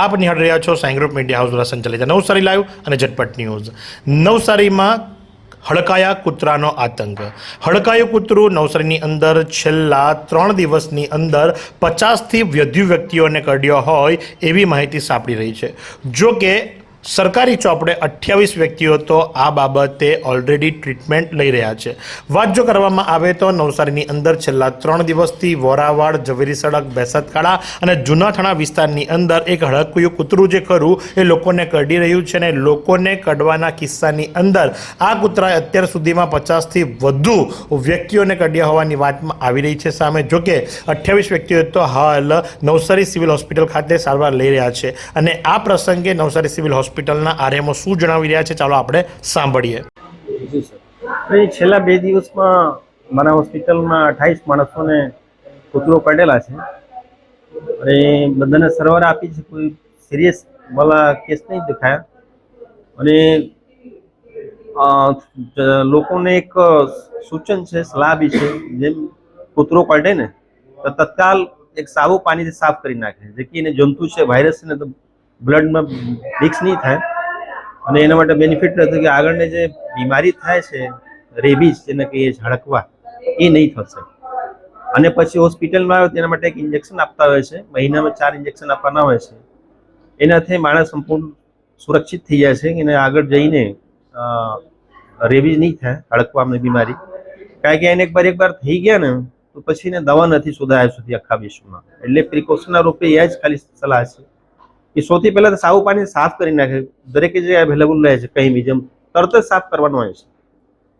આપ નિહાળી રહ્યા છો સાઈ ગ્રુપ મીડિયા હાઉસ દ્વારા સંચાલિત નવસારી લાઈવ અને ઝટપટ ન્યૂઝ. નવસારીમાં હડકાયા કૂતરાનો આતંક. હડકાયું કૂતરું નવસારીની અંદર છેલ્લા ત્રણ દિવસની અંદર પચાસથી વધુ વ્યક્તિઓને કરડ્યો હોય એવી માહિતી સાંપડી રહી છે. જો કે સરકારી ચોપડે અઠ્યાવીસ વ્યક્તિઓ તો આ બાબતે ઓલરેડી ટ્રીટમેન્ટ લઈ રહ્યા છે. વાત જો કરવામાં આવે તો નવસારીની અંદર છેલ્લા ત્રણ દિવસથી વોરાવાડ, ઝવેરી સડક, બેસતકાળા અને જૂનાથાણા વિસ્તારની અંદર એક હડકુયું કૂતરું જે ખરું એ લોકોને કરડી રહ્યું છે અને લોકોને કડવાના કિસ્સાની અંદર આ કૂતરાએ અત્યાર સુધીમાં પચાસથી વધુ વ્યક્તિઓને કરડ્યા હોવાની વાતમાં આવી રહી છે. સામે જોકે અઠ્યાવીસ વ્યક્તિઓ તો હાલ નવસારી સિવિલ હોસ્પિટલ ખાતે સારવાર લઈ રહ્યા છે અને આ પ્રસંગે નવસારી સિવિલ હોસ્પિટલના આરએમઓ શું જણાવી રહ્યા છે? ચાલો આપણે સાંભળીએ. જી છેલ્લા બે દિવસમાં મારા હોસ્પિટલમાં અઠાવીસ માણસોને કૂતરો કાઢેલા છે. અને બધાને સરવાર આપી છે, કોઈ સિરિયસ વાળા કેસ નહીં દેખાયા. અને લોકોને એક સૂચન છે, સલાહ બી છે, જેમ કૂતરો કાઢે ને, તો તત્કાલ એક સાબુ પાણીથી સાફ કરી નાખે. જેથી એને જંતુ છે વાયરસ ને, તો બ્લડમાં મિક્સ નહીં થાય. અને એના માટે બેનિફિટ રહેતું કે આગળને જે બીમારી થાય છે, રેબીઝ જેને કહીએ છીએ, હડકવા, એ નહીં થશે. અને પછી હોસ્પિટલમાં આવે તેના માટે એક ઇન્જેક્શન આપતા હોય છે. મહિનામાં ચાર ઇન્જેક્શન આપવાના હોય છે. એનાથી માણસ સંપૂર્ણ સુરક્ષિત થઈ જાય છે એને આગળ જઈને રેબીઝ નહીં થાય હડકવાની બીમારી. કારણ કે એને એકવાર એકવાર થઈ ગયા ને, તો પછી એને દવા નથી શોધાયા સુધી આખા વિશ્વમાં. એટલે પ્રિકોશનના રૂપે એ જ ખાલી સલાહ છે. એ સૌથી પહેલા સાવું પાણી સાફ કરી નાખે. દરેક જગ્યાએ અવેલેબલ રહે છે કંઈ બી, જેમ તરત જ સાફ કરવાનું હોય છે.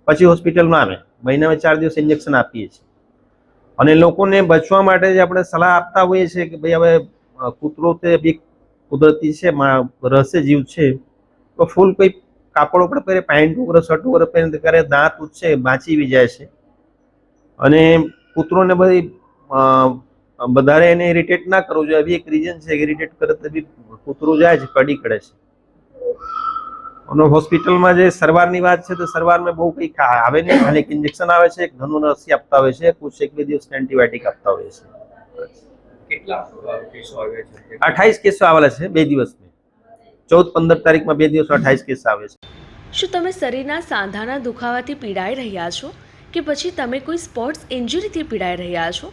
પછી હોસ્પિટલમાં આવે. મહિનામાં ચાર દિવસ ઇન્જેક્શન આપીએ છીએ. અને લોકોને બચવા માટે જે આપણે સલાહ આપતા હોઈએ છીએ કે ભાઈ, હવે કૂતરો તે બી કુદરતી છે રહસ્ય જીવ છે, તો ફૂલ કોઈ કાપડ ઉપર પહેરે, પેન્ટ ઉપર શર્ટ ઉપર પહેરે ત્યારે દાંત ઉછે, બાંચી બી જાય છે. અને કૂતરોને બધી વધારે એને ઇરિટેટ ના કરવું જોઈએ. એક રીઝન છે કે ઇરિટેટ કરે તો બી કૂતરું જાય છે કડી કરે છે. અને હોસ્પિટલમાં જે સારવારની વાત છે તો સારવારમાં બહુ કંઈ આવે નહીં. ખાલી એક ઇન્જેક્શન આવે છે એક ધનુ રસી આપતા હોય છે કુછ એક બે દિવસ એન્ટીબાયોટિક આપતા હોય છે. કેટલા કેસો છે? અઠાઈસ કેસો આવેલા છે બે દિવસમાં. ચૌદ પંદર તારીખમાં બે દિવસ અઠાઈસ કેસ આવે છે. શું તમે શરીરના સાંધાના દુખાવાથી પીડાઈ રહ્યા છો? કે પછી તમે કોઈ સ્પોર્ટ્સ ઇન્જરીથી પીડાઈ રહ્યા છો?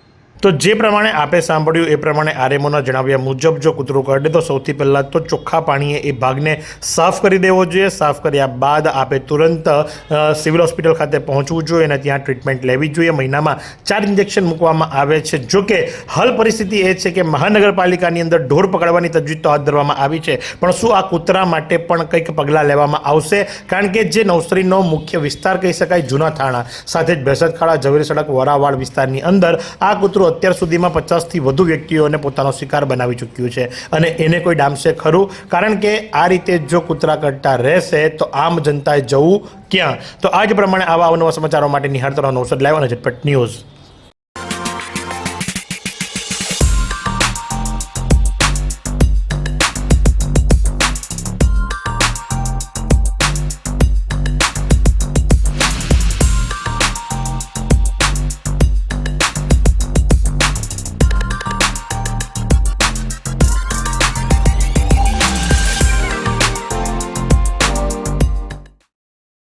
તો જે પ્રમાણે આપે સાંભળ્યું, એ પ્રમાણે આરએમઓના જણાવ્યા મુજબ, જો કૂતરો કરડે તો સૌથી પહેલાં તો ચોખ્ખા પાણીએ એ ભાગને સાફ કરી દેવો જોઈએ. સાફ કર્યા બાદ આપે તુરંત સિવિલ હોસ્પિટલ ખાતે પહોંચવું જોઈએ અને ત્યાં ટ્રીટમેન્ટ લેવી જોઈએ. મહિનામાં ચાર ઇન્જેક્શન મૂકવામાં આવે છે. જો કે હાલ પરિસ્થિતિ એ છે કે મહાનગરપાલિકાની અંદર ઢોર પકડવાની તજવીજ તો હાથ ધરવામાં આવી છે. પણ શું આ કૂતરા માટે પણ કંઈક પગલાં લેવામાં આવશે? કારણ કે જે નવસરીનો મુખ્ય વિસ્તાર કહી શકાય, જૂના થાણા. સાથે જ ભેસતખાડા ઝવેરી સડક, વરાવાડ વિસ્તારની અંદર આ કૂતરું અત્યાર સુધીમાં પચાસથી વધુ વ્યક્તિઓને પોતાનો શિકાર બનાવી ચૂક્યું છે અને એને કોઈ ડામશે ખરું? કારણ કે આ રીતે જો કૂતરા કરતા રહેશે, તો આમ જનતાએ જવું ક્યાં? તો આ જ પ્રમાણે આવા અવનવા સમાચારો માટે નિહાળતા રહો નવસર લાઈવ અને ઝટપટ ન્યૂઝ.